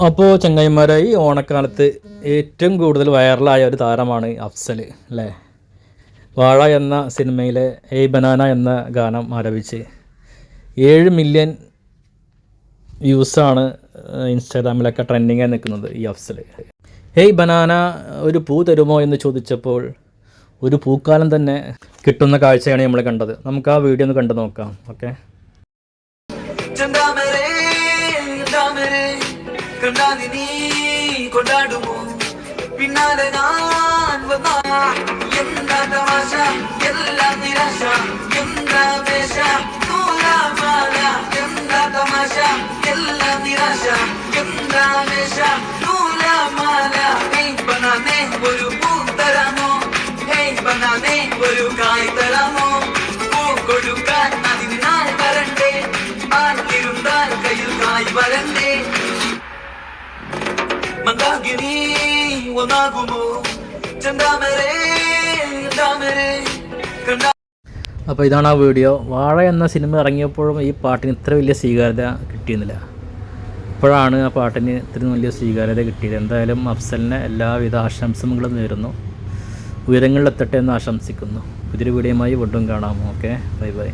അപ്പോൾ ചങ്ങായിമാരെ ഈ ഓണക്കാലത്ത് ഏറ്റവും കൂടുതൽ വൈറലായ ഒരു താരമാണ് അഫ്സൽ അല്ലേ വാഴ എന്ന സിനിമയിലെ ഏയ് ബനാന എന്ന ഗാനം ആലപിച്ച് ഏഴ് മില്യൺ വ്യൂസാണ് ഇൻസ്റ്റാഗ്രാമിലൊക്കെ ട്രെൻഡിങ്ങായി നിൽക്കുന്നത് ഈ അഫ്സൽ. ഹേയ് ബനാന ഒരു പൂ തരുമോ എന്ന് ചോദിച്ചപ്പോൾ ഒരു പൂക്കാലം തന്നെ കിട്ടുന്ന കാഴ്ചയാണ് നമ്മൾ കണ്ടത്. നമുക്ക് ആ വീഡിയോ ഒന്ന് കണ്ടു നോക്കാം ഓക്കെ? கண்டாதி நீ கொண்டாடுவோம். பின்னாலே நான் வந்தான் எந்த தமாஷா? எல்லா நிராஷா. எந்த வேஷா நூலா மாலா எந்த தமாஷா? எல்லா நிராஷா. எந்த வேஷா நூலா மாலா ஹெய் பனானே ஒரு பூ தராமோ? ஹெய் பனானே ஒரு காய் தராமோ? பூ கொடுக்க அதினால் வரண்டே ஆட்டிருந்தால் கையில் காய் வரண்டே മന്ദാകിനി ഒന്നാകുമോ ചന്താമരേ താമരേ കണ്ടാ അപ്പോൾ ഇതാണ് ആ വീഡിയോ. വാഴ എന്ന സിനിമ ഇറങ്ങിയപ്പോഴും ഈ പാട്ടിന് ഇത്ര വലിയ സ്വീകാര്യത കിട്ടിയിരുന്നില്ല. ഇപ്പോഴാണ് ആ പാട്ടിന് ഇത്രയും വലിയ സ്വീകാര്യത കിട്ടിയത്. എന്തായാലും അഫ്സലിനെ എല്ലാവിധ ആശംസകളും നേരുന്നു. ഉയരങ്ങളിലെത്തട്ടെ എന്ന് ആശംസിക്കുന്നു. പുതിയൊരു വീഡിയോയുമായി വീണ്ടും കാണാം. ഓക്കെ? Bye bye.